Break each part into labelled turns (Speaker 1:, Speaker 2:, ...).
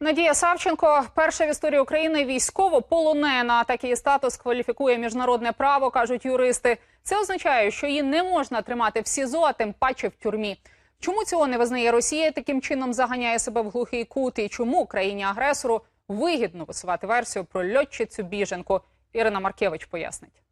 Speaker 1: Надія Савченко, перша в історії України військово-полонена. Такий статус кваліфікує міжнародне право, кажуть юристи. Це означає, що її не можна тримати в СІЗО, а тим паче в тюрмі. Чому цього не визнає Росія? Таким чином заганяє себе в глухий кут. І чому країні агресору вигідно висувати версію про льотчицю біженку? Ірина Маркевич пояснить.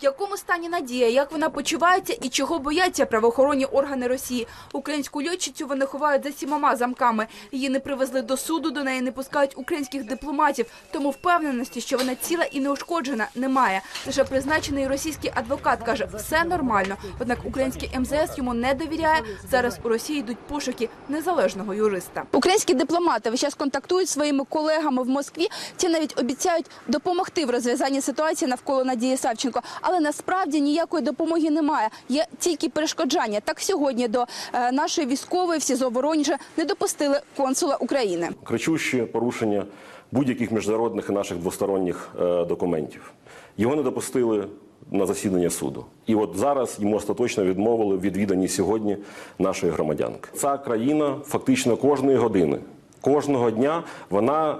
Speaker 2: В якому стані Надія, як вона почувається і чого бояться правоохоронні органи Росії? Українську льотчицю вони ховають за сімома замками. Її не привезли до суду, до неї не пускають українських дипломатів. Тому впевненості, що вона ціла і неушкоджена, немає. Лише призначений російський адвокат каже, все нормально. Однак український МЗС йому не довіряє. Зараз у Росії йдуть пошуки незалежного юриста. Українські дипломати весь час контактують своїми колегами в Москві. Ті навіть обіцяють допомогти в розв'язанні ситуації навколо Надії Савченко. Але насправді ніякої допомоги немає. Є тільки перешкоджання. Так сьогодні до е, нашої військової в СІЗО Воронежа не допустили консула України.
Speaker 3: кричуще порушення будь-яких міжнародних і наших двосторонніх е, документів. Його не допустили на засідання суду. І от зараз йому остаточно відмовили в відвіданні сьогодні нашої громадянки. Ця країна фактично кожної години, кожного дня вона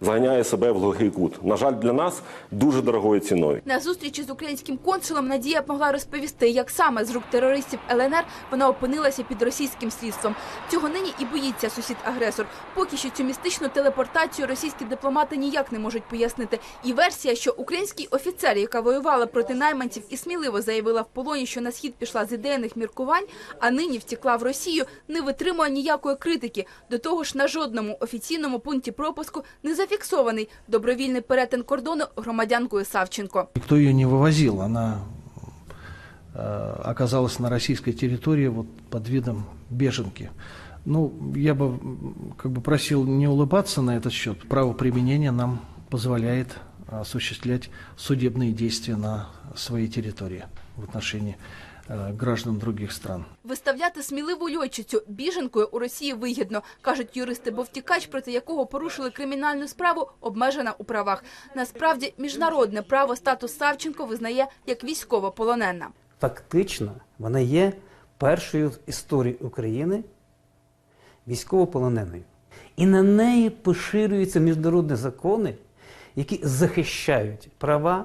Speaker 3: заганяє себе в глухий кут. На жаль, для нас дуже дорогою ціною.
Speaker 2: На зустрічі з українським консулом Надія могла розповісти, як саме з рук терористів ЛНР вона опинилася під російським слідством. Цього нині і боїться сусід-агресор. Поки що цю містичну телепортацію російські дипломати ніяк не можуть пояснити. І версія, що український офіцер, яка воювала проти найманців і сміливо заявила в полоні, що на схід пішла з ідейних міркувань, а нині втекла в Росію, не витримує ніякої критики. До того ж, на жодному офіційному пункті пропуску не зафіксований добровільний перетин кордону громадянкою Савченко.
Speaker 4: Никто ее не вывозил, она э, оказалась на российской территории вот под видом беженки. Ну, я бы как бы просил не улыбаться на этот счет. Право применения нам позволяет осуществлять судебные действия на своей территории в отношении граждан других стран.
Speaker 2: Виставляти сміливу льотчицю біженкою у Росії вигідно, кажуть юристи, бо втікач, проти якого порушили кримінальну справу, обмежена у правах. Насправді, міжнародне право статус Савченко визнає як військовополонена.
Speaker 5: фактично вона є першою в історії України військовополоненою. І на неї поширюються міжнародні закони, які захищають права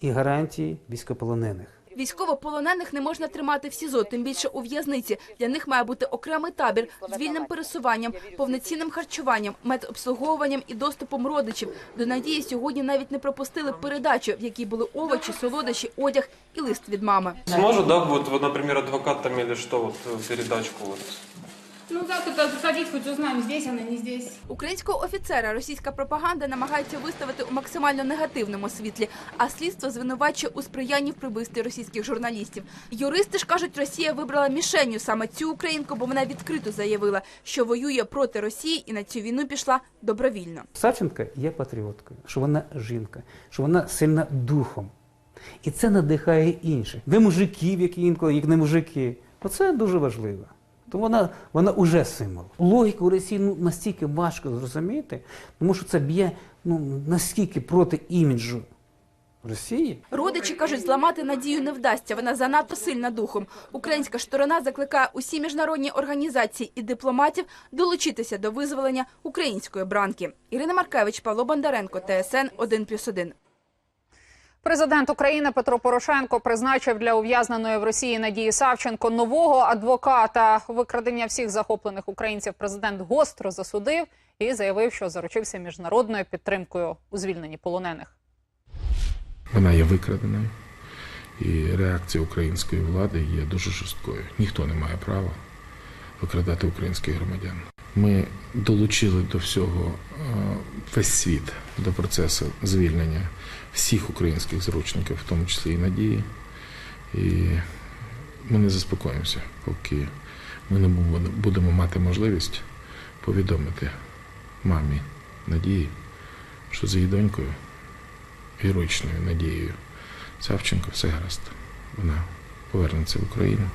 Speaker 5: і гарантії військовополонених.
Speaker 2: Військовополонених не можна тримати в СІЗО, тим більше у в'язниці. Для них має бути окремий табір з вільним пересуванням, повноцінним харчуванням, медобслуговуванням і доступом родичів. До надії сьогодні навіть не пропустили передачу, в якій були овочі, солодощі, одяг і лист від мами.
Speaker 6: Зможу, да, вот, наприклад, например, адвокат там или что, вот э, передачку.
Speaker 7: Ну так, это заходить, хоть узнаем, здесь она, не здесь.
Speaker 2: Українського офіцера російська пропаганда намагається виставити у максимально негативному світлі, а слідство звинувачує у сприянні в прибивстві російських журналістів. Юристи ж кажуть, Росія вибрала мішенню саме цю українку, бо вона відкрито заявила, що воює проти Росії і на цю війну пішла добровільно.
Speaker 5: Савченка є патріоткою, що вона жінка, що вона сильна духом. І це надихає інших. Не мужиків, які інколи, як не мужики. Оце дуже важливо. То вона, вона уже символ. Логіку Росії ну, настільки важко зрозуміти, тому що це б'є ну, настільки проти іміджу Росії.
Speaker 2: Родичі кажуть, зламати надію не вдасться. Вона занадто сильна духом. Українська сторона закликає усі міжнародні організації і дипломатів долучитися до визволення української бранки. Ірина Маркевич, Павло Бондаренко, ТСН 1+,1.
Speaker 1: Президент України Петро Порошенко призначив для ув'язненої в Росії Надії Савченко нового адвоката. Викрадення всіх захоплених українців президент гостро засудив і заявив, що заручився міжнародною підтримкою у звільненні полонених.
Speaker 8: Вона є викраденою, і реакція української влади є дуже жорсткою. Ніхто не має права викрадати українських громадян. Ми долучили до всього е, весь світ до процесу звільнення всіх українських заручників, в тому числі і надії. І ми не заспокоїмося, поки ми не будемо мати можливість повідомити мамі Надії, що за її донькою героїчною надією Савченко все гаразд. Вона повернеться в Україну.